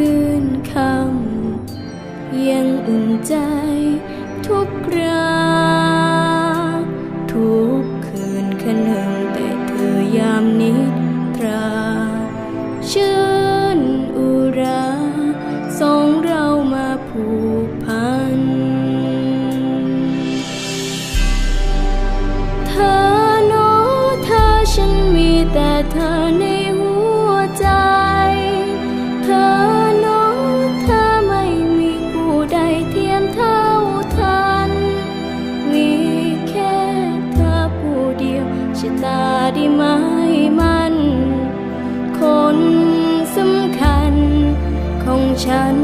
คืนคำยังอุ่นใจทุกคราทุกคืนขนึ่งแต่เธอยามนิทราเชิญอุราสองเรามาผูกพัน เธอโนเธอฉันมีแต่เธอใน ฉัน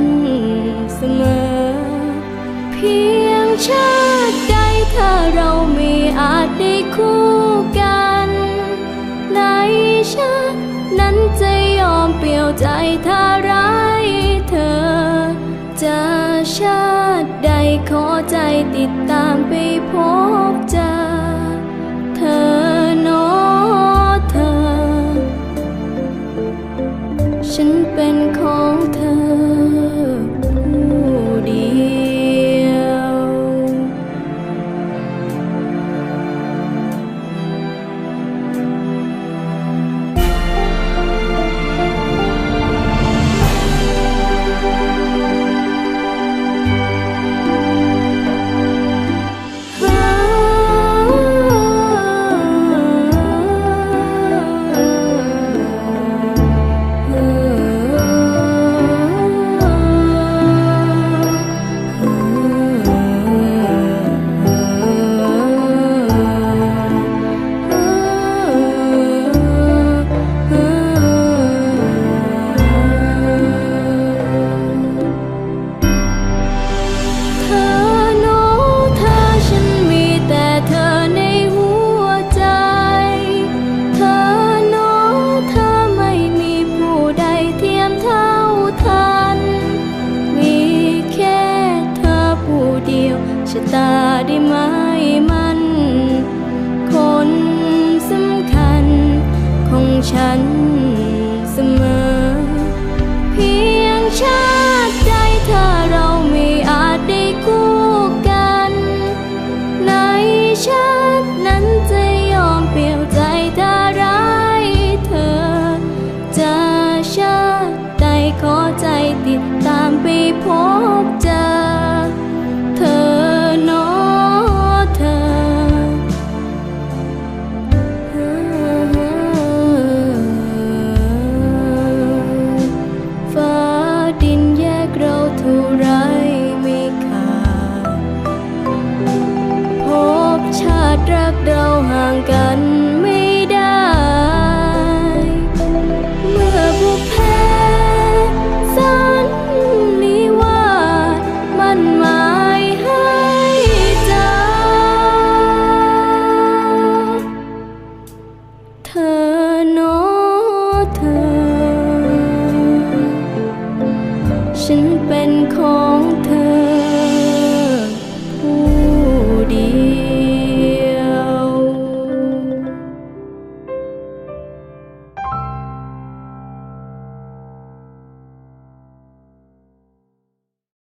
เสมอ เพียงชาติใดถ้าเราไม่อาจได้คู่กัน ในชาตินั้นจะยอมเปลี่ยวใจถ้าร้ายเธอ จะชาติใดขอใจติดตามไปพบเจอ ชะตาได้ไหมมันคนสำคัญของฉันเสมอ เพียงชาติใดถ้าเราไม่อาจได้คู่กัน ในชาตินั้นจะยอมเปลี่ยวใจถ้าร้ายเธอ จะชาติใดขอใจติดตามไปพบ